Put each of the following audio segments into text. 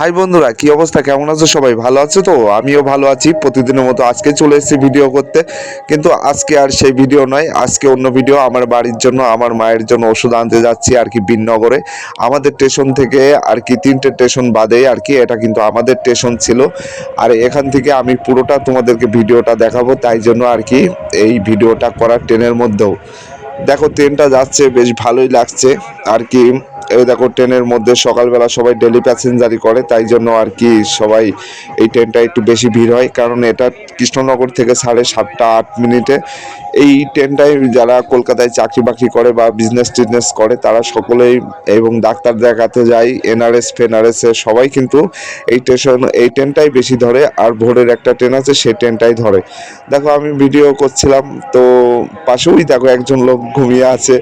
High বন্ধুরা, কি অবস্থা? কেমন আছো সবাই? ভালো আছো তো? আমিও ভালো আছি। প্রতিদিনের মতো আজকে চলে এসেছি ভিডিও করতে। কিন্তু আজকে আর সেই ভিডিও নয়, আজকে অন্য ভিডিও। আমার বাড়ির জন্য, আমার মায়ের জন্য ওষুধ আনতে যাচ্ছি আর কি বিননগরে আমাদের স্টেশন থেকে আর কি তিনটে স্টেশন বাদে আর কি, এটা কিন্তু আমাদের স্টেশন ছিল। আর এখান থেকে আমি পুরোটা তোমাদেরকে ভিডিওটা দেখাবো, তাই জন্য আর কি এই ভিডিওটা করার ট্রেনের মধ্যেও। দেখো, ট্রেনটা যাচ্ছে, বেশ ভালোই লাগছে। আর কি এই দেখো, ট্রেনের মধ্যে সকালবেলা সবাই ডেলি প্যাসেঞ্জারি করে, তাই জন্য আর কি সবাই এই ট্রেনটা একটু বেশি ভিড় হয়। কারণ এটা কৃষ্ণনগর থেকে সাড়ে সাতটা, আট মিনিটে। এই ট্রেনটাই যারা কলকাতায় চাকরি বাকরি করে বা বিজনেস টিজনেস করে, তারা সকলেই এবং ডাক্তার দেখাতে যায় এনআরএস ফেনআরএস সবাই কিন্তু এই স্টেশন এই ট্রেনটাই বেশি ধরে। আর ভোরের একটা ট্রেন আছে, সেই ট্রেনটাই ধরে। দেখো, আমি ভিডিও করছিলাম, তো পাশেই দেখো একজন লোক ঘুমিয়ে আছে।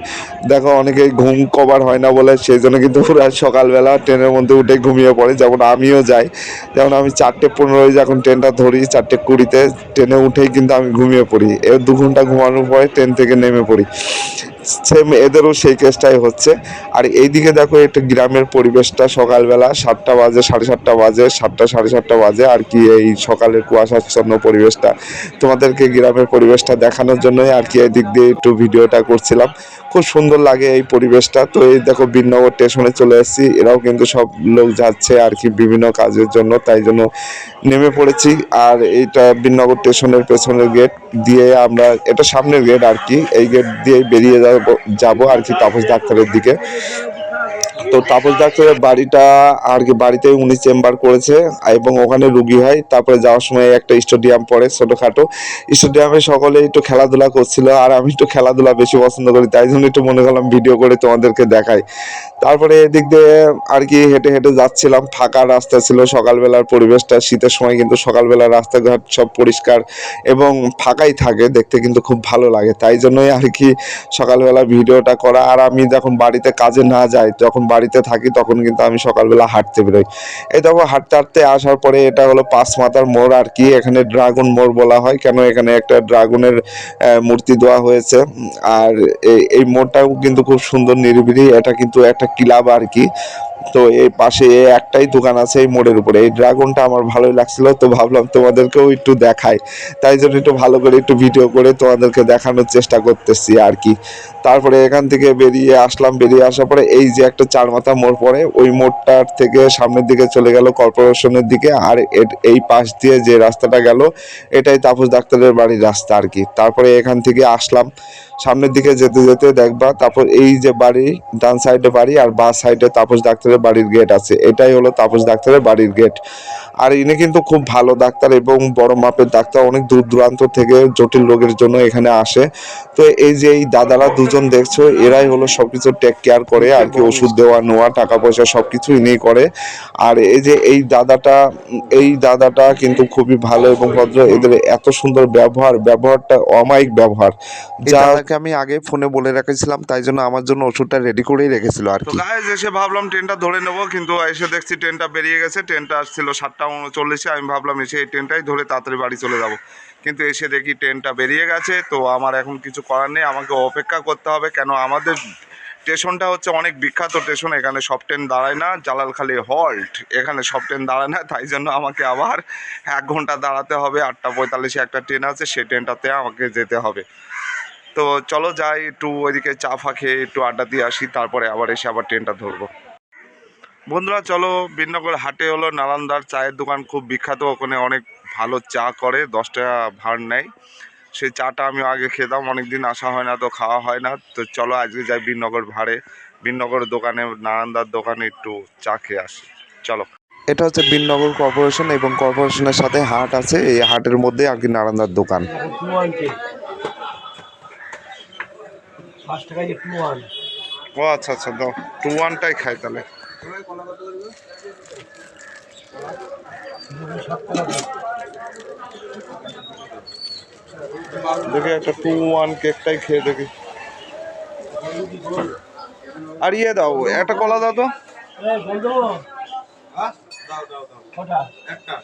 দেখো অনেকে ঘুম কভার হয় না বলে, সেই জন্য কিন্তু পুরো সকালবেলা ট্রেনের মধ্যে উঠে ঘুমিয়ে পড়ে। যেমন আমিও যাই, যেমন আমি চারটে পনেরোই যখন ট্রেনটা ধরি, চারটে কুড়িতে, ট্রেনে উঠেই কিন্তু আমি ঘুমিয়ে পড়ি। এবার দু ঘণ্টা ঘুমানোর পরে ট্রেন থেকে নেমে পড়ি। সেম এদেরও সেই কেসটাই হচ্ছে। আর এইদিকে দেখো, একটা গ্রামের পরিবেশটা সকালবেলা সাতটা বাজে, সাড়ে সাতটা বাজে, সাতটা, সাড়ে সাতটা বাজে, আর কি এই সকালের কুয়াশাচ্ছন্ন পরিবেশটা। তোমাদেরকে গ্রামের পরিবেশটা দেখানোর জন্যই আর কি এদিক দিয়ে একটু ভিডিওটা করছিলাম। খুব সুন্দর লাগে এই পরিবেশটা। তো এই দেখো বিনগর স্টেশনে চলে এসেছি। এরাও কিন্তু সব লোক যাচ্ছে আর কি বিভিন্ন কাজের জন্য, তাই জন্য নেমে পড়েছি। আর এইটা বিনগর স্টেশনের পেছনের গেট দিয়ে আমরা, এটা সামনের গেট আর কি। এই গেট দিয়ে বেরিয়ে যাব যাব আর কি তাপস ডাক্তারের দিকে। তো তাপস ডাক্তারের বাড়িটা আর কি বাড়িতে উনি চেম্বার করেছে এবং ওখানে রুগী হয়। তারপরে যাওয়ার সময় একটা স্টেডিয়াম পড়ে ছোটোখাটো। স্টেডিয়ামে সকলে একটু খেলাধুলা করছিল আর আমি একটু খেলাধুলা বেশি পছন্দ করি, তাই জন্য একটু মনে করলাম ভিডিও করে তোমাদেরকে দেখাই। তারপরে এদিক দিয়ে আর কি হেঁটে হেঁটে যাচ্ছিলাম, ফাঁকা রাস্তা ছিল, সকালবেলার পরিবেশটা, শীতের সময় কিন্তু সকালবেলা রাস্তাঘাট সব পরিষ্কার এবং ফাঁকাই থাকে, দেখতে কিন্তু খুব ভালো লাগে। তাই জন্যই আর কি সকালবেলা ভিডিওটা করা। আর আমি যখন বাড়িতে কাজে না যাই যখন বাড়িতে থাকি, তখন কিন্তু আমি সকালবেলা হাঁটতে বেরোই। এই দেখো, হাঁটতে হাঁটতে আসার পরে এটা হলো পাঁচ মাথার মোড় আর কি, এখানে ড্রাগন মোড় বলা হয়। কেন এখানে একটা ড্রাগনের মূর্তি দেওয়া হয়েছে। আর এই- মোড়টাও কিন্তু খুব সুন্দর, নিরিবিলি। এটা কিন্তু একটা ক্লাব আর কি। তো এই পাশে একটাই দোকান আছে এই মোড়ের উপরে। এই ড্রাগনটা আমার ভালোই লাগছিল, তো ভাবলাম তোমাদেরকেও একটু দেখাই। তাই জন্য একটু ভালো করে একটু ভিডিও করে তোমাদেরকে দেখানোর চেষ্টা করতেছি আর কি। তারপরে এখান থেকে বেরিয়ে আসলাম, বেরিয়ে আসার পরে এই যে একটা চার মাথা মোড় পড়ে, ওই মোড়টার থেকে সামনের দিকে চলে গেল কর্পোরেশনের দিকে আর এই পাশ দিয়ে যে রাস্তাটা গেল, এটাই তাপস ডাক্তারের বাড়ির রাস্তা আর কি। তারপরে এখান থেকে আসলাম সামনের দিকে যেতে যেতে দেখবা তারপর এই যে বাড়ি, ডান সাইডে বাড়ি আর বাঁ সাইডে তাপস ডাক্তারের বাড়ির গেট আছে। এটাই হলো তাপস ডাক্তারের বাড়ির গেট আর ইনি কিন্তু খুব ভালো ডাক্তার এবং বড় মাপের ডাক্তার, অনেক দূর দূরান্ত থেকে জটিল রোগের জন্য এখানে আসে। তো এই যে এই দাদারা দুজন দেখছ, এরাই হলো সবকিছু টেক কেয়ার করে, আর কি ওষুধ দেওয়া, নেওয়া, টাকা পয়সা সবকিছু ইনিই করে। আর এই যে এই দাদাটা এই দাদাটা কিন্তু খুবই ভালো এবং ভদ্র। এদের এত সুন্দর ব্যবহার, ব্যবহারটা অমায়িক ব্যবহার। যা আমি আগে ফোনে বলে রেখেছিলাম তাই জন্য আমার জন্য ওষুধটা রেডি করেই রেখেছিল আর তো কি। গাইজ এসে ভাবলাম ট্রেনটা ধরে নেব কিন্তু এসে দেখছি ট্রেনটা বেরিয়ে গেছে ট্রেনটা আসছিল সাতটা উনচল্লিশে আমি ভাবলাম এসে এই ট্রেনটাই ধরে তাড়াতাড়ি বাড়ি চলে যাব। কিন্তু এসে দেখি ট্রেনটা বেরিয়ে গেছে তো আমার এখন কিছু করার নেই আমাকে অপেক্ষা করতে হবে কেন আমাদের স্টেশনটা হচ্ছে অনেক বিখ্যাত স্টেশন এখানে সব ট্রেন দাঁড়ায় না জালালখালি হল্ট এখানে সব ট্রেন দাঁড়ায় না তাই জন্য আমাকে আবার এক ঘণ্টা দাঁড়াতে হবে আটটা পঁয়তাল্লিশে একটা ট্রেন আছে সেই ট্রেনটাতে আমাকে যেতে হবে। তো চলো যাই, একটু ওইদিকে চা ফা খেয়ে একটু আড্ডা দিয়ে আসি, তারপরে আবার এসে আবার ট্রেনটা ধরবো। বন্ধুরা, চলো বিনগর হাটে হলো নালান্দার চায়ের দোকান খুব বিখ্যাত, ওখানে অনেক ভালো চা করে, দশ টাকা ভাড় নেয়। সেই চাটা আমি আগে খেতাম অনেক দিন আসা হয় না তো খাওয়া হয় না। তো চলো আজকে যাই বিনগর ভাড়ে বিনগর দোকানে, নালান্দার দোকানে একটু চা খেয়ে আসি। চলো। এটা হচ্ছে বিনগর কর্পোরেশন এবং কর্পোরেশনের সাথে হাট আছে, এই হাটের মধ্যে আর কি নারান্দার দোকান। পাঁচ টাকায় যে টু ওয়ান ও আচ্ছা আচ্ছা দাও। টু ওয়ানটাই খাই তাহলে। দেখি একটা টু ওয়ান কেকটাই খেয়ে দেখি। আর ইয়ে দাও একটা কলা দাও তো। বলতো কটা? একটা।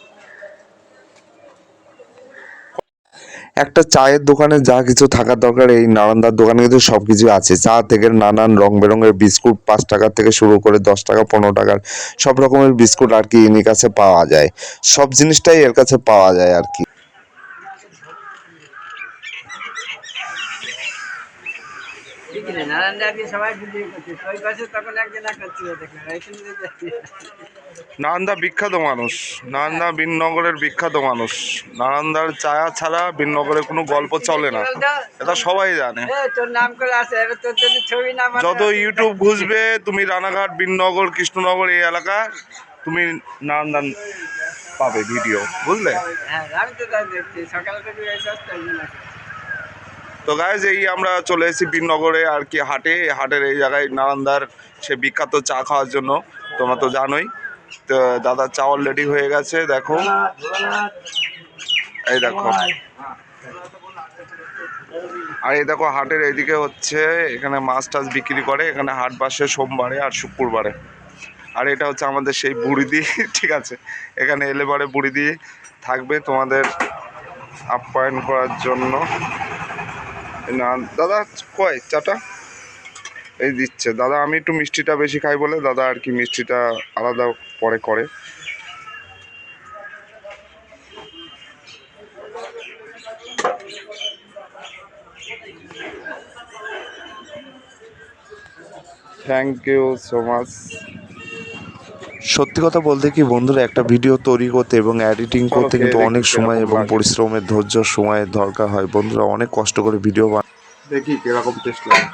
চায়ের দোকানে যা কিছু থাকার দরকার, এই নারান্দার দোকানে কিন্তু সব কিছু আছে। চা থেকে নানান রং বেরঙের বিস্কুট পাঁচ টাকা থেকে শুরু করে দশ টাকা, পনেরো টাকার সব রকমের বিস্কুট আর কি ইনি কাছে পাওয়া যায়। সব জিনিসটাই এর কাছে পাওয়া যায় আর কি। ঠিক আছে নারায়ণ সবাই ভিডিও করছে। ওই পাশে তখন একজন করছিল দেখলাম এখানে দেখছি বিখ্যাত মানুষ নারায়ণদা বিননগরের বিখ্যাত মানুষ। নারায়ণদার চায়া ছাড়া বিননগরে কোনো গল্প চলে না। এটা সবাই জানে। তোর নাম করে আসে তোর যদি ছবি নাম যত ইউটিউব ঘুষবে তুমি রানাঘাট বিননগর কৃষ্ণনগর এই এলাকা তুমি নারায়ণদান পাবে ভিডিও বুঝলে? হ্যাঁ আমি তো তাই দেখছি সকাল থেকে এই দশটা একজন আসে। তো গাইজ এই আমরা চলে এসেছি বিননগরে আর কি হাটে। হাটের এই জায়গায় নারান্দার সে বিখ্যাত চা খাওয়ার জন্য, তোমরা তো জানোই। তো দাদা চা অলরেডি হয়ে গেছে, দেখো। এই দেখো। আর এই দেখো হাটের এইদিকে হচ্ছে, এখানে মাছ টাছ বিক্রি করে, এখানে হাট বাসে সোমবারে আর শুক্রবারে। আর এটা হচ্ছে আমাদের সেই বুড়িদি ঠিক আছে? এখানে এলে পরে বুড়িদি থাকবে তোমাদের আপ্যায়ন করার জন্য। না, দাদা, কয় চাটা? এই দিচ্ছে। দাদা, আমি একটু মিষ্টিটা বেশি খাই বলে দাদা আর কি মিষ্টিটা আলাদা পরে করে। থ্যাংক ইউ সো মাচ সত্যি কথা বলতে কি বন্ধুরা একটা ভিডিও তৈরি করতে এবং এডিটিং করতে কিন্তু অনেক সময় এবং পরিশ্রমের ধৈর্য সময়ের দরকার হয়। বন্ধুরা অনেক কষ্ট করে ভিডিও বানায় দেখি কীরকম টেস্ট লাগে।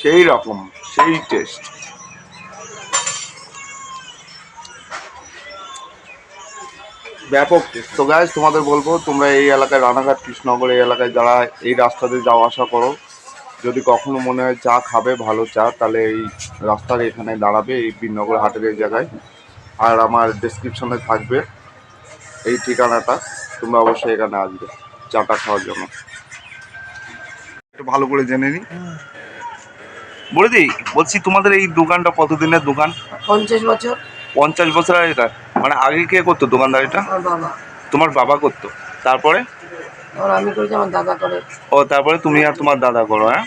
সেই রকম সেই টেস্ট ব্যাপক টেস্ট তো গাইজ তোমাদের বলব তোমরা এই এলাকায় রানাঘাট কৃষ্ণনগর এই এলাকায় যারা এই রাস্তাতে যাওয়া আসা করো যদি কখনো মনে হয় চা খাবে ভালো চা তাহলে এই রাস্তার এখানে দাঁড়াবে এই বিনগর হাটের এই জায়গায়। আর আমার ডেসক্রিপশনে থাকবে এই ঠিকানাটা তোমরা অবশ্যই এখানে আসবে চাটা খাওয়ার জন্য। একটু ভালো করে জেনে নি বলে দিই বলছি তোমাদের এই দোকানটা কতদিনের দোকান? পঞ্চাশ বছর। পঞ্চাশ বছর আগে এটা মানে আগে কে করতো দোকানদারিটা তোমার বাবা করতো। তারপরে? আর আমি করেছি আমার দাদা করে। ও তারপরে তুমি আর তোমার দাদা করো হ্যাঁ?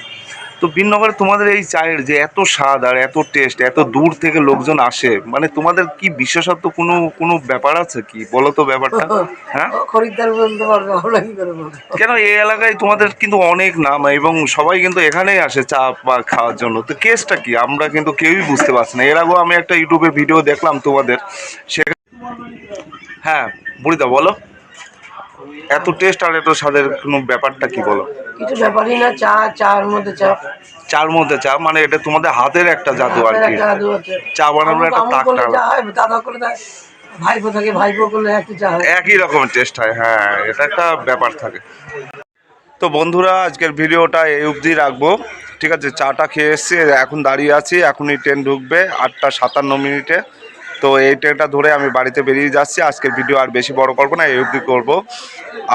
তো বিনগরে তোমাদের এই চায়ের যে এত স্বাদ আর এত টেস্ট এত দূর থেকে লোকজন আসে মানে তোমাদের কি বিশেষত্ব কোনো কোনো ব্যাপার আছে কি? বলো তো ব্যাপারটা হ্যাঁ? খরিদ্দার বলতে পারবে আমরা কি করে বলব কেন এই এলাকায় তোমাদের কিন্তু অনেক নাম এবং সবাই কিন্তু এখানেই আসে চা পা খাওয়ার জন্য। তো কেসটা কি? আমরা কিন্তু কেউই বুঝতে পারছি না। এর আগেও আমি একটা ইউটিউবে ভিডিও দেখলাম তোমাদের। সে হ্যাঁ বুড়িদা বলো। এত টেস্ট আর এত স্বাদের কোনো ব্যাপারটা কি বলো? কিছু ব্যাপারই না চা চার মধ্যে চা। চার মধ্যে চা মানে এটা তোমাদের হাতের একটা জাদু আর কি। চা বানানোর একটা আমুল তাক চা দাদা করে ভাইপো থাকে ভাইপো করলে একই চা হয়। একই রকমের টেস্ট হয় হ্যাঁ এটা একটা ব্যাপার থাকে। তো বন্ধুরা আজকের ভিডিওটা এই অবধি রাখব। ঠিক আছে চাটা খেয়ে এসছি এখন দাঁড়িয়ে আছি এখনই ট্রেন ঢুকবে আটটা সাতান্ন মিনিটে। তো এই ট্রেনটা ধরে আমি বাড়িতে বেরিয়ে যাচ্ছি। আজকের ভিডিও আর বেশি বড় করব না, এই অবধি করব।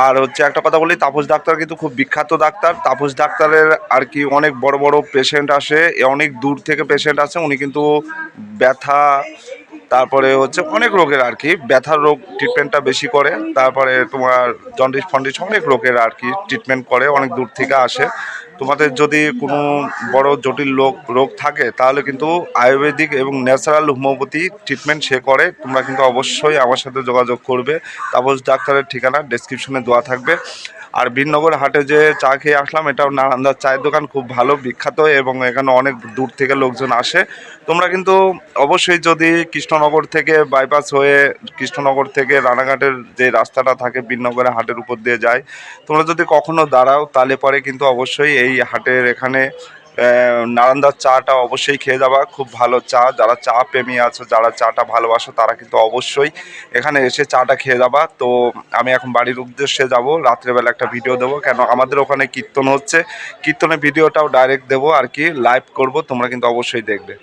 আর হচ্ছে একটা কথা বলি, তাপস ডাক্তার কিন্তু খুব বিখ্যাত ডাক্তার। তাপস ডাক্তারের আর কি অনেক বড় বড় পেশেন্ট আসে অনেক দূর থেকে পেশেন্ট আসে, উনি কিন্তু ব্যথা, তারপরে হচ্ছে অনেক রোগের আর কি, ব্যথার রোগ ট্রিটমেন্টটা বেশি করে, তারপরে তোমার জন্ডিস ফন্ডিস অনেক রোগের আর কি ট্রিটমেন্ট করে, অনেক দূর থেকে আসে। তোমাদের যদি কোনো বড় জটিল রোগ রোগ থাকে, তাহলে কিন্তু আয়ুর্বেদিক এবং ন্যাচারাল হোমিওপ্যাথি ট্রিটমেন্ট সে করে। তোমরা কিন্তু অবশ্যই আমার সাথে যোগাযোগ করবে। তাপস ডাক্তারের ঠিকানা ডেসক্রিপশনে দেওয়া থাকবে। আর বিননগর হাটে যে চা খেয়ে আসলাম, এটাও নারান্দার চায়ের দোকান, খুব ভালো, বিখ্যাত এবং এখানে অনেক দূর থেকে লোকজন আসে। তোমরা কিন্তু অবশ্যই যদি কৃষ্ণনগর থেকে বাইপাস হয়ে কৃষ্ণনগর থেকে রানাঘাটের যে রাস্তাটা থাকে বিননগরের হাটের উপর দিয়ে যায়, তোমরা যদি কখনো দাঁড়াও, তাহলে পরে কিন্তু অবশ্যই এই হাটের এখানে নারান্দার চাটা অবশ্যই খেয়ে যাওয়া খুব ভালো চা। যারা চা প্রেমী আছো, যারা চাটা ভালোবাসো, তারা কিন্তু অবশ্যই এখানে এসে চাটা খেয়ে যাবা। তো আমি এখন বাড়ির উদ্দেশ্যে যাব, রাত্রেবেলা একটা ভিডিও দেবো। কেন, আমাদের ওখানে কীর্তন হচ্ছে। কীর্তনের ভিডিওটাও ডাইরেক্ট দেবো আর কি লাইভ করব, তোমরা কিন্তু অবশ্যই দেখবে।